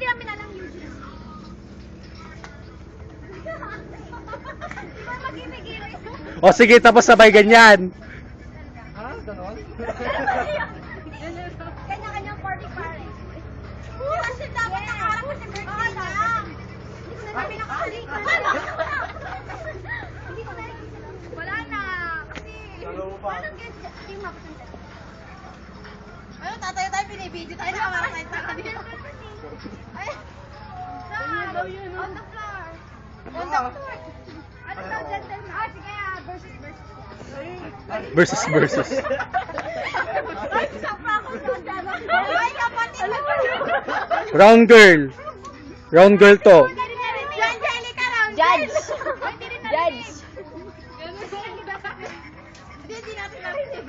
hindi namin alam Eugene. Di ba mag-ibig-ibig? O sige, tapos sabay ganyan. Ah, ganon? Kanya-kanyang party pare. Kasi dapat nakaharap ko sa birthday lang. Hindi ko na pinakahalik. Hindi ko na Wala na. Kasi, Dalawa pa. parang guess, hindi mo mapasundan. Ano, tatayo tayo, pinibidyo tayo, nakamakakit na kanina. Ay, saan? On the floor. On the floor. Ano daw, gentleman? Ah, sige, ah, versus versus. Versus versus. Round girl. Round girl to. Judge. Judge. Hindi, hindi natin narinig.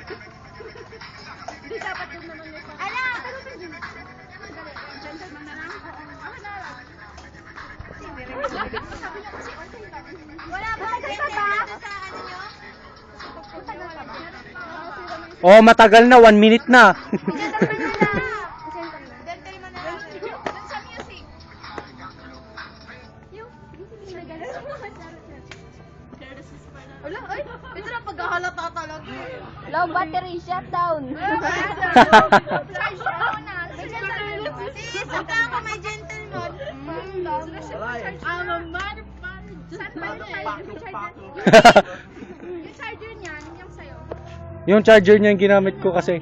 Hindi dapat doon naman Oh, matagal na. One minute na. Wala, ay, ito na paghahalata talaga. Low battery shutdown. Ako. Sis, saka ako may gentleman. Eh. Ah, mamar, Saan ba yung Pato, charger? pato. Yung charger niyan, yung charger niya yung ginamit ko kasi.